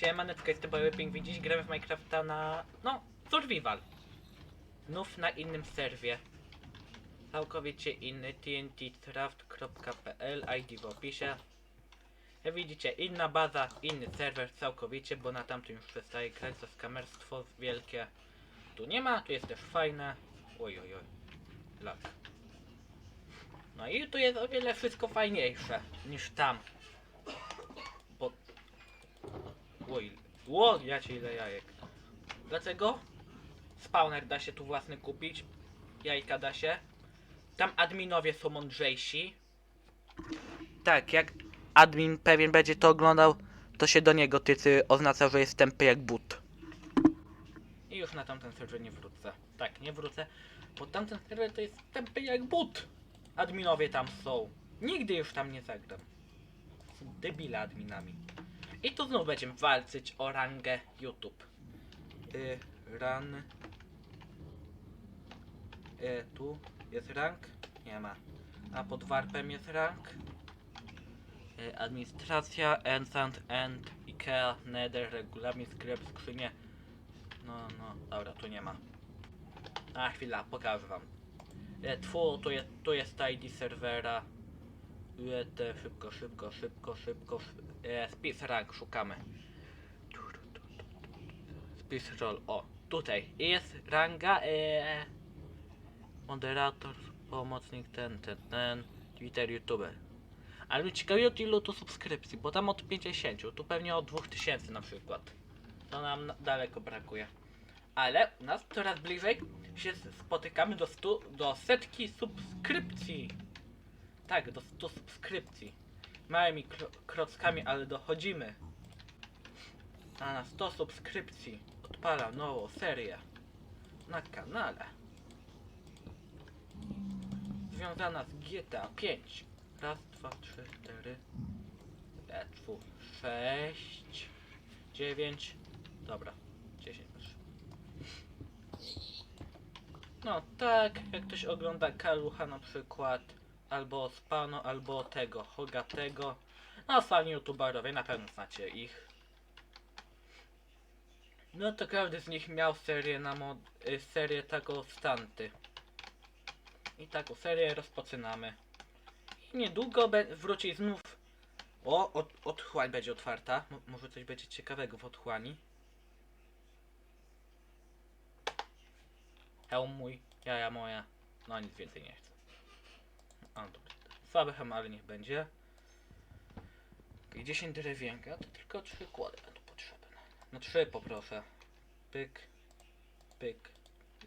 Siemaneczko, jestem Boyping, widzisz, gramy w Minecrafta na... no, survival. Znów na innym serwie. Całkowicie inny, tntcraft.pl, ID w opisie. Jak widzicie, inna baza, inny serwer całkowicie, bo na tamtym już przestaje grać, to skamerstwo wielkie. Tu nie ma, tu jest też fajne. Oj, oj, oj. Lag. No i tu jest o wiele wszystko fajniejsze niż tam. Oj, ło, ja ci ile jajek. Dlaczego? Spawner da się tu własny kupić. Jajka da się. Tam adminowie są mądrzejsi. Tak, jak admin pewien będzie to oglądał, to się do niego tycy oznacza, że jest tępy jak but. I już na tamten serwer nie wrócę. Tak, nie wrócę, bo tamten serwer to jest tępy jak but. Adminowie tam są. Nigdy już tam nie zagram. Są debile adminami. I tu znów będziemy walczyć o rangę YouTube. Y. Y, tu jest rank? Nie ma. A pod warpem jest rank? Y, administracja, Enchant, End, Ikea, Nether, regulamin, sklep, skrzynie. No, no, dobra, tu nie ma. A chwila, pokażę wam. E, tfu, tu jest, tu jest ID serwera. UET, szybko, szybko, szybko, szybko. szy- E, spis rank szukamy. Spis roll, o, tutaj. Jest ranga, e, moderator, pomocnik, ten, ten, ten, Twitter, YouTuber. Ale mnie ciekawi od ilu tu subskrypcji, bo tam od 50, tu pewnie od 2000 na przykład. To nam na- daleko brakuje. Ale u nas coraz bliżej się spotykamy do, stu, do setki subskrypcji. Tak, do 100 subskrypcji. Małymi kro krockami, ale dochodzimy. A na 100 subskrypcji odpalam nową serię na kanale. Związana z GTA 5. Raz, dwa, trzy, cztery. Tfu, sześć, dziewięć. Dobra, 10 już. No tak, jak ktoś ogląda Kalucha na przykład, albo Spano, albo tego, Hogatego. No fani youtuberowie, na pewno znacie ich. No to każdy z nich miał serię na mod, y, serię taką stanty. I taką serię rozpoczynamy. I niedługo wróci znów. O, od, otchłań będzie otwarta. Mo- może coś będzie ciekawego w otchłani. Hełm mój, jaja moja. No nic więcej nie chcę. A ale niech będzie. Okay, 10 drewienka, to tylko 3 kłody będą potrzebne. No 3 poproszę. Pyk. Pyk.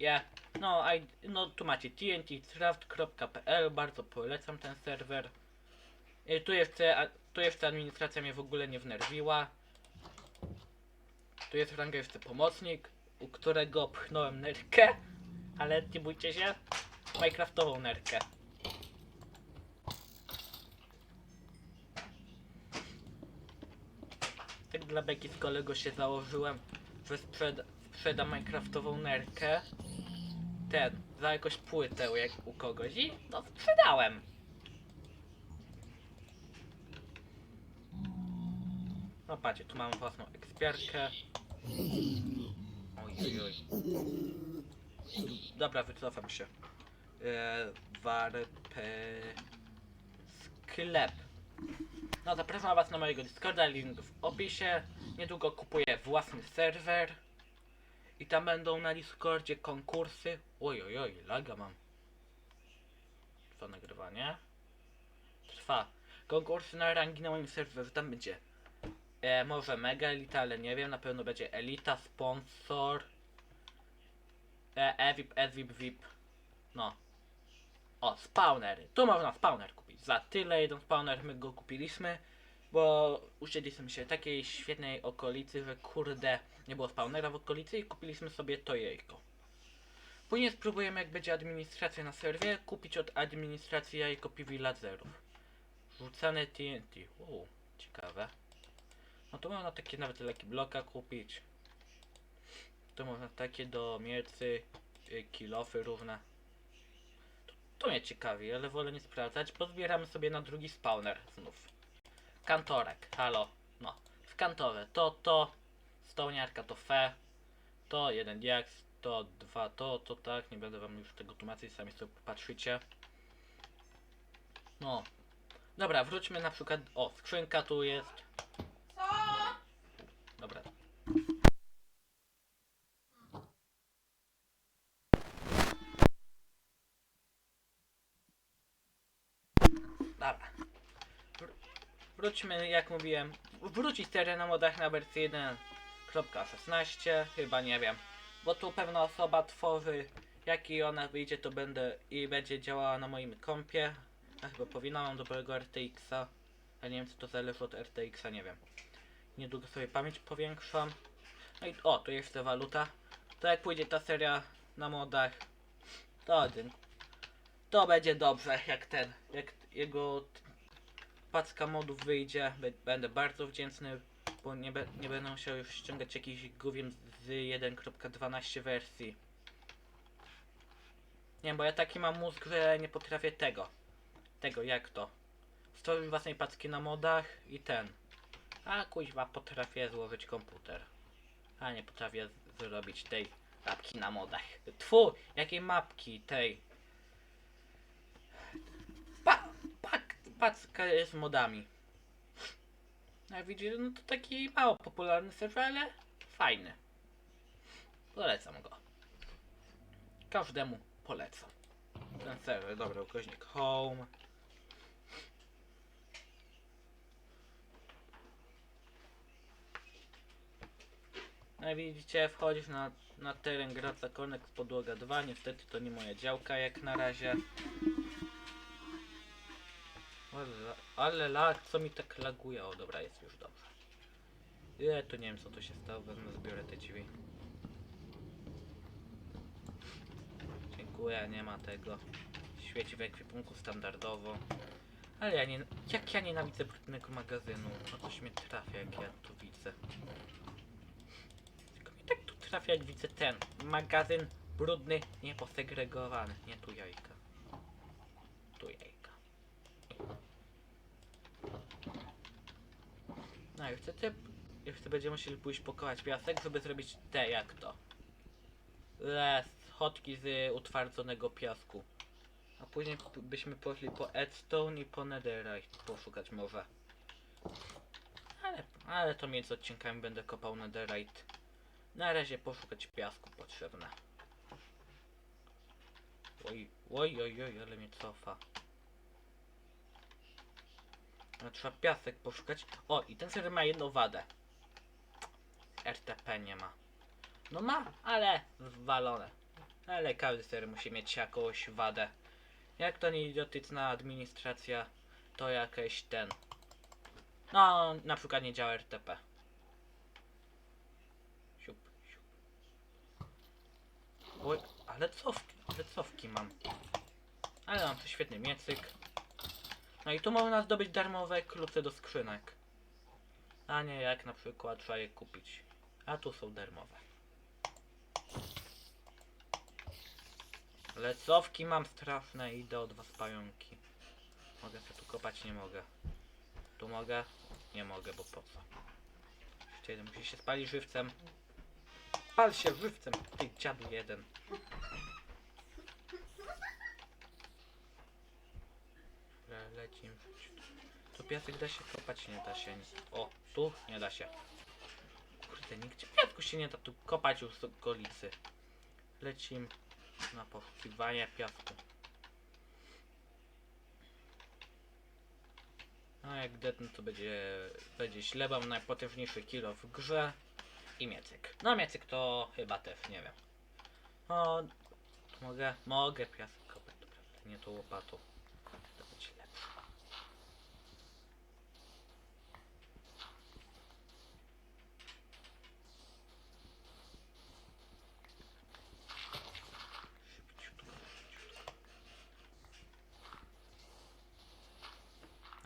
Ja. No, I, no tu macie tntcraft.pl, bardzo polecam ten serwer. I tu jeszcze, a, tu jeszcze administracja mnie w ogóle nie wnerwiła. Tu jest ranga jeszcze pomocnik, u którego pchnąłem nerkę, ale nie bójcie się, Minecraftową nerkę. Tak dla beki z kolego się założyłem, że sprzeda, sprzedam Minecraftową nerkę. Ten, za jakąś płytę jak u kogoś i no sprzedałem. No patrzcie, tu mamy własną ekspiarkę. Oj, oj, oj. Dobra, wycofam się. Eee, warp... Sklep. No, zapraszam was na mojego Discorda, link w opisie. Niedługo kupuję własny serwer. I tam będą na Discordzie konkursy. Oj, oj, oj, laga mam. Trwa nagrywanie. Trwa. Konkursy na rangi na moim serwerze. Tam będzie e, może mega elita, ale nie wiem. Na pewno będzie elita, sponsor. E, EVIP, EVIP, VIP. No. O, spawnery. Tu można spawner kupić. Za tyle jeden spawner my go kupiliśmy. Bo usiedliśmy się w takiej świetnej okolicy, że kurde nie było spawnera w okolicy i kupiliśmy sobie to jajko. Później spróbujemy jak będzie administracja na serwie kupić od administracji jajko PV Lazerów. Rzucane TNT. Uuu, ciekawe. No to można takie nawet leki bloka kupić. To można takie do miercy, y, kilofy różne. To, mnie ciekawi, ale wolę nie sprawdzać. Pozbieramy sobie na drugi spawner znów. Kantorek, halo. No, w kantorze. To, to, stołniarka to fe, to jeden diaks, to dwa to, to tak, nie będę wam już tego tłumaczyć, sami sobie popatrzycie. No. Dobra, wróćmy na przykład, o, skrzynka tu jest. Co? Dobra. Wróćmy, jak mówiłem, wrócić seria na modach na wersję 1.16, chyba nie wiem. Bo tu pewna osoba tworzy, jaki ona wyjdzie, to będę i będzie działała na moim kompie. Ja chyba powinna mam dobrego RTX-a. Ja nie wiem, czy to zależy od RTX-a, nie wiem. Niedługo sobie pamięć powiększam. No i o, tu ta waluta. To jak pójdzie ta seria na modach, to. To będzie dobrze, jak ten, jak jego paczka modów wyjdzie, będę bardzo wdzięczny, bo nie, be, nie będę musiał już ściągać jakichś gówien z 1.12 wersji. Nie, bo ja taki mam mózg, że nie potrafię tego. Tego, jak to? Stworzyć własnej paczki na modach i ten. A kuźwa potrafię złożyć komputer. A nie potrafię zrobić tej mapki na modach. Tfu, jakiej mapki tej? Pa, pak, paczka z modami. Jak widzicie, no to taki mało popularny serwer, ale fajny. Polecam go. Każdemu polecam. Ten serwer, dobra, ukośnik home. No widzicie, wchodzisz na, na teren Graca Connect podłoga 2. Niestety to nie moja działka jak na razie. Ale, ale lag, co mi tak laguje? O dobra, jest już dobrze. Nie, to nie wiem co tu się stało, wezmę, zbiorę te drzwi. Dziękuję, nie ma tego. Świeci w ekwipunku standardowo. Ale ja nie... Jak ja nienawidzę brudnego magazynu? No coś mnie trafia jak ja tu widzę. Tylko mi tak tu trafia jak widzę ten magazyn brudny, nieposegregowany. Nie tu jajka. Tu jajka. No i wtedy jeszcze będziemy musieli pójść pokołać piasek, żeby zrobić te jak to. Le schodki z utwardzonego piasku. A później byśmy poszli po Edstone i po Netherite poszukać może. Ale, ale to między odcinkami będę kopał Netherite. Na razie poszukać piasku potrzebne. Oj, oj, oj, oj, ale mnie cofa. No, trzeba piasek poszukać. O, i ten serwer ma jedną wadę. RTP nie ma. No ma, ale zwalone. Ale każdy serwer musi mieć jakąś wadę. Jak to nie idiotyczna administracja, to jakieś ten. No, na przykład nie działa RTP. Siup, siup. Oj, ale cofki, ale cofki mam. Ale mam tu świetny miecyk. No i tu można zdobyć darmowe klucze do skrzynek. A nie jak na przykład trzeba je kupić. A tu są darmowe. Lecowki mam straszne, idę od was pająki. Mogę się tu kopać? Nie mogę. Tu mogę? Nie mogę, bo po co? Jeden musi się spalić żywcem. Pal się żywcem, ty dziadu jeden. Lecimy. Tu piasek da się kopać? Nie da się. O, tu nie da się. Kurde, nigdzie piasku się nie da tu kopać już z okolicy. Lecimy na poszukiwanie piasku. No jak detnę to będzie, będzie mam najpotężniejszy kilo w grze i miecyk. No miecyk to chyba też, nie wiem. O, tu mogę, mogę piasek kopać, dobra, ale nie tą łopatą. To będzie lepsze. Szybciutko, szybciutko.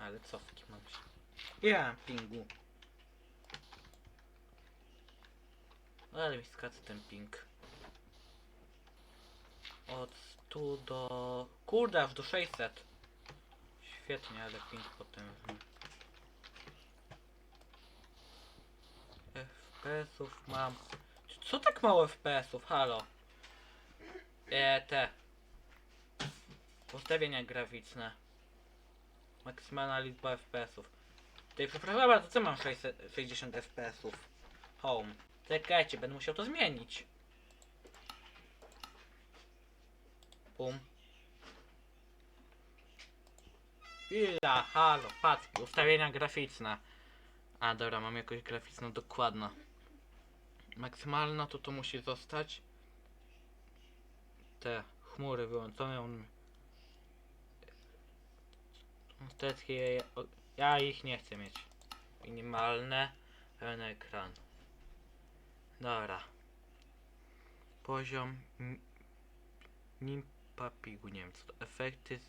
Ale cofki mam się. Ja, pingu. Ale mi skacze ten ping. Od 100 do... Kurde, aż do 600. Świetnie, ale ping potężny. FPS-ów mam. Co tak mało FPS-ów? Halo. E, te. Ustawienia graficzne. Maksymalna liczba FPS-ów. Tutaj przepraszam bardzo, co mam 600, 60 FPS-ów? Home. Czekajcie, będę musiał to zmienić. Pum. Chwila, halo, patrzki, ustawienia graficzne. A dobra, mam jakoś graficzną dokładną. Maksymalna to to musi zostać. Te chmury wyłączone. On... Niestety ja, ich nie chcę mieć. Minimalne, pełny ekran. Dobra. Poziom Nimpa Pigu, nie wiem co to. Efekty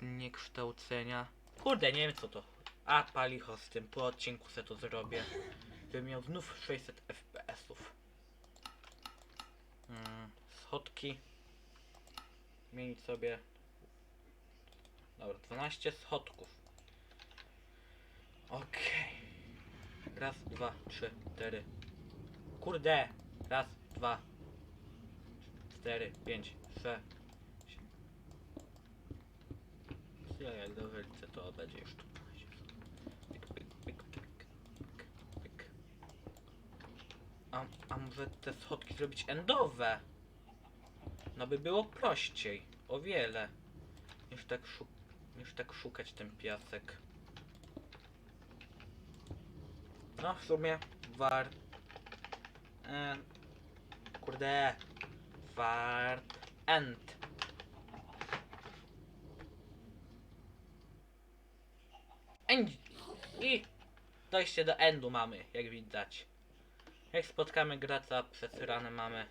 zniekształcenia. Kurde, nie wiem co to. A palicho z tym, po odcinku se to zrobię. Bym miał znów 600 FPS-ów. Mm, schodki. Zmienić sobie. Dobra, 12 schodków. Okej. Raz, dwa, trzy, cztery. Kurde! Raz, dwa, cztery, pięć, sześć. Ja jak dobrze to będzie już tu. A, a może te schodki zrobić endowe? No by było prościej. O wiele. Niż tak, szu niż tak szukać ten piasek. No w sumie war... E, kurde. Wart... End. End. I dojście do endu mamy, jak widać. Jak spotkamy gracza, przez ranę mamy.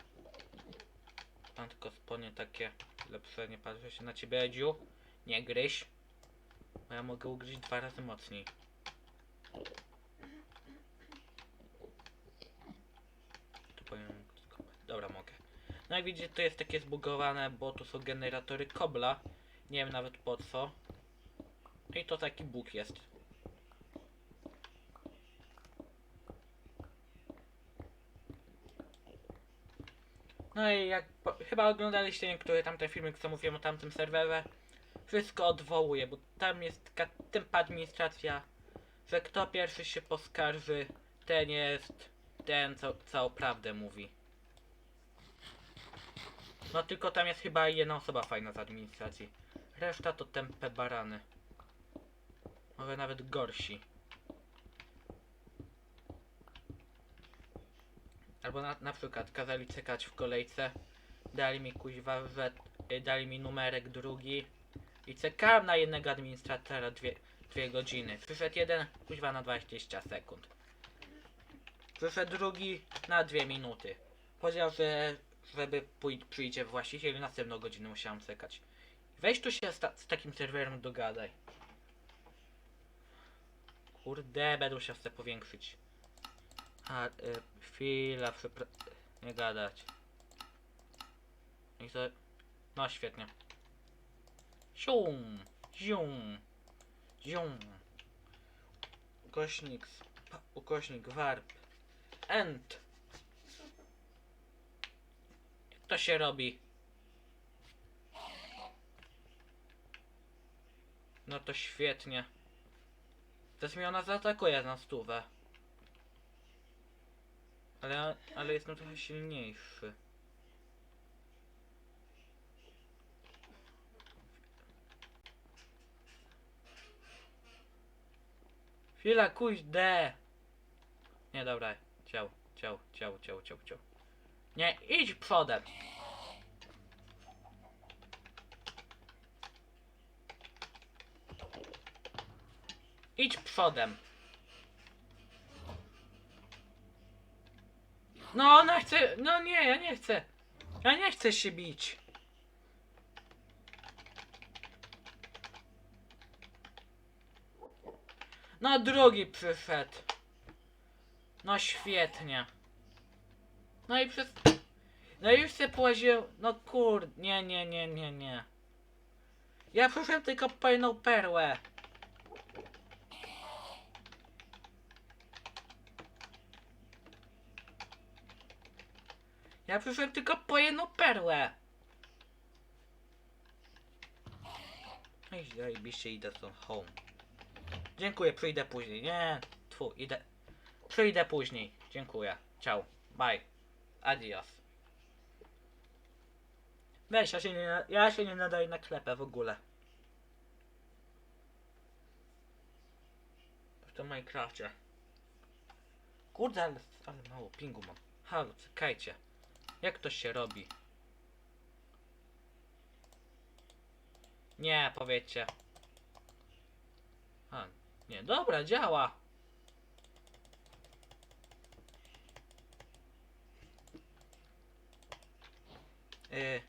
Mam tylko spodnie takie lepsze, nie patrzę się na ciebie, Edziu. Nie gryź. Bo ja mogę ugryźć dwa razy mocniej. Tu powinien. Dobra, mogę. No jak widzicie, to jest takie zbugowane, bo tu są generatory kobla. Nie wiem nawet po co. I to taki bóg jest. No i jak chyba oglądaliście niektóre tamte filmy, co mówiłem o tamtym serwerze, wszystko odwołuje, bo tam jest taka tempa administracja, że kto pierwszy się poskarży, ten jest ten, co całą prawdę mówi. No tylko tam jest chyba jedna osoba fajna z administracji. Reszta to tempe barany. Może nawet gorsi. Albo na, na przykład kazali czekać w kolejce, dali mi kuźwa, że y, dali mi numerek drugi i czekałem na jednego administratora dwie, dwie godziny. Przyszedł jeden kuźwa na 20 sekund. Przyszedł drugi na dwie minuty. Powiedział, że żeby pój- przyjdzie właściciel następną godzinę musiałem czekać. Weź tu się z, ta- z takim serwerem dogadaj. Kurde, będę musiał sobie powiększyć. A, y, chwila, przepra... Nie gadać. I to... No, świetnie. Zium, zium, zium. Ukośnik, ukośnik, warp. End. Jak to się robi? No to świetnie. Teraz mi ona zaatakuje na stówę. Ale, ale jestem trochę silniejszy. Chwila, kuźde! Nie, dobra, ciał, ciał, ciał, ciał, ciał, ciał. Nie, idź przodem! Idź przodem! No, ona chce. No nie, ja nie chcę. Ja nie chcę się bić. No, drugi przyszedł. No, świetnie. No i przez. No i już się połaziłem. No kur. Nie, nie, nie, nie, nie. Ja przyszedłem tylko po jedną perłę. Ja przyszłem tylko po jedną perłę. No i zajebiście idę stąd home. Dziękuję, przyjdę później. Nie, tfu, idę. Przyjdę później. Dziękuję. Ciao. Bye. Adios. Weź, ja się nie, ja się nie nadaję na klepę w ogóle. W tym Minecrafcie. Kurde, ale, ale mało pingu mam. Halo, czekajcie. Jak to się robi? Nie, powiedzcie. A, nie, dobra, działa. Yy.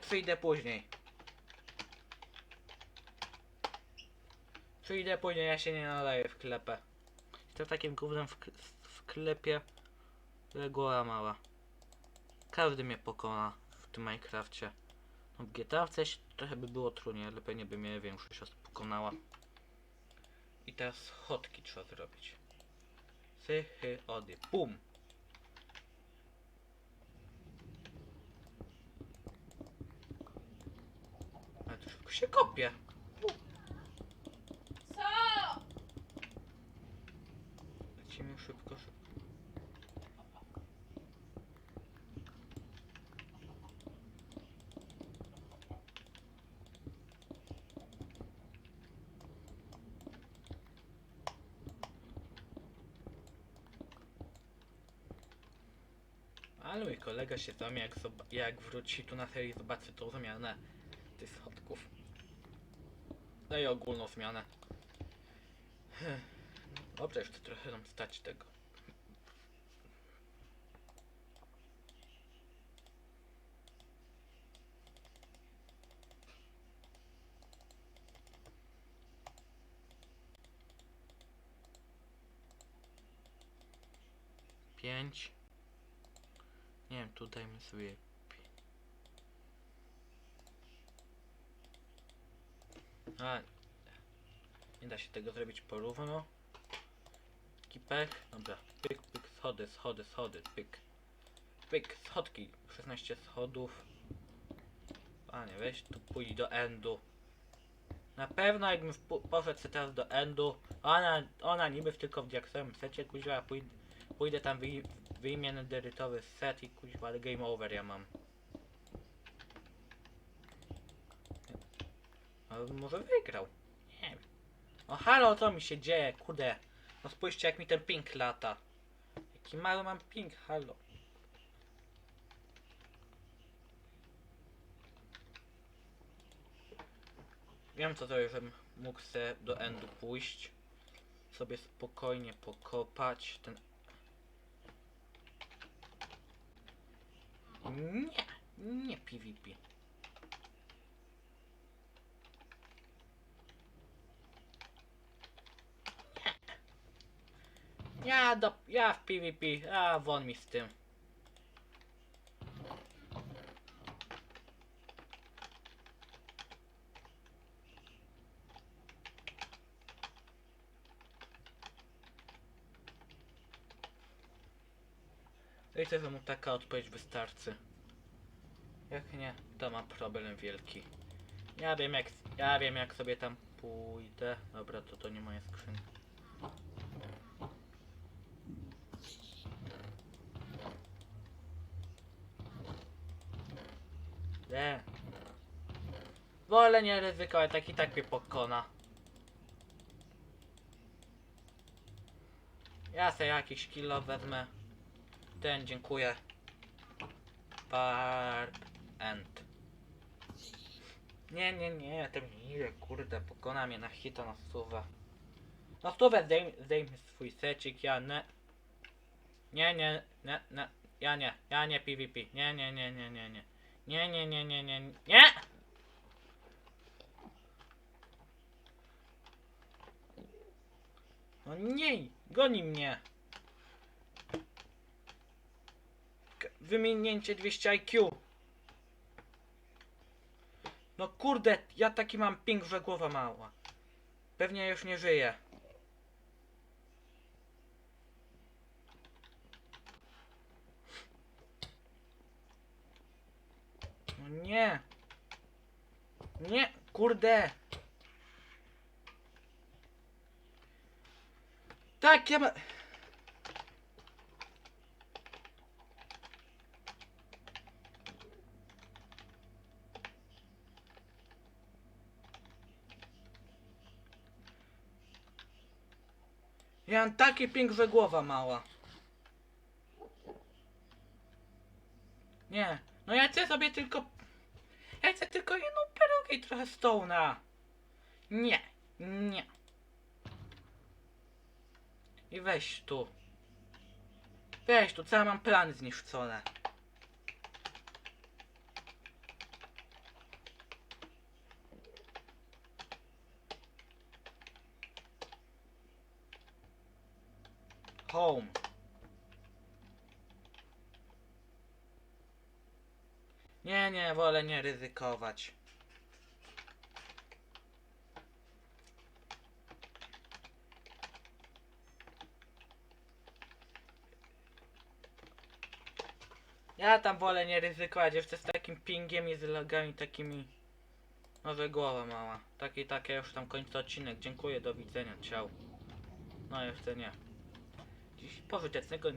Przyjdę później. Przyjdę później, ja się nie nadaję w klepę. Jestem takim gównem w, w klepie. Reguła mała. Każdy mnie pokona w tym Minecrafcie. No w GTA się trochę by było trudniej, ale pewnie by mnie większość osób pokonała. I teraz schodki trzeba zrobić. Sychy, ody, pum! Ale to szybko się kopie. Co? Lecimy szybko, szybko. Ale mój kolega się tam jak, jak wróci tu na serii zobaczy tą zmianę tych schodków. Daję ogólną zmianę. Dobrze, jeszcze trochę nam stać tego. Pięć. Nie wiem, tu dajmy sobie A, nie da się tego zrobić porówno. Taki pech. Dobra. Pyk, pyk, schody, schody, schody, pyk. Pyk, schodki. 16 schodów. Panie, weź tu pójdź do endu. Na pewno jakbym poszedł teraz do endu, ona, ona niby tylko w diaksowym secie, kuźwa, pójdę, pójdę tam wyj, wyjmę nederytowy set i kuźwa, ale game over ja mam. Ale może wygrał. Nie wiem. O halo, co mi się dzieje? Kurde. No spójrzcie jak mi ten ping lata. Jaki mały mam ping, halo. Wiem co to żebym mógł se do endu pójść. Sobie spokojnie pokopać ten... Nie, nie PvP. Ja do, ja w PvP, a won mi z tym. Myślę, że mu taka odpowiedź wystarczy. Jak nie, to ma problem wielki. Ja wiem jak, ja wiem jak sobie tam pójdę. Dobra, to to nie moja skrzynka. Nie. Wolę nie ryzykować, tak i tak mnie pokona. Ja sobie jakiś kilo wezmę. Ten, dziękuję. Park End. Nie, nie, nie, ten nie, kurde, pokona mnie na hita na stówę. Na stówę swój secik, ja nie. Nie, nie, nie, nie, ja nie, ja nie PvP, nie, nie, nie, nie, nie, nie. Nie, nie, nie, nie, nie, nie! No nie, goni mnie. wyminięcie 200 IQ. No kurde, ja taki mam ping, że głowa mała. Pewnie już nie żyje. No nie. Nie, kurde. Tak, ja... Ja mam taki ping, że głowa mała. Nie, no ja chcę sobie tylko... Ja chcę tylko jedną perugę i trochę stołna. Nie, nie. I weź tu. Weź tu, całe mam plany zniszczone. Home. Nie, nie, wolę nie ryzykować. Ja tam wolę nie ryzykować jeszcze z takim pingiem i z logami takimi. Może głowa mała. Taki, takie już tam kończę odcinek. Dziękuję, do widzenia, ciao. No jeszcze nie. Dziś pożytecznego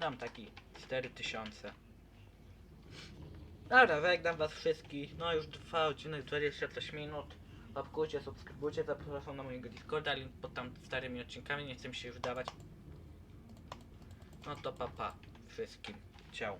Dam taki 4000. Dobra, żegnam was wszystkich. No już trwa odcinek 20 coś minut. Łapkujcie, subskrybujcie, zapraszam na mojego Discorda, link pod tam starymi odcinkami, nie chcę się już dawać. No to papa pa wszystkim. Ciao.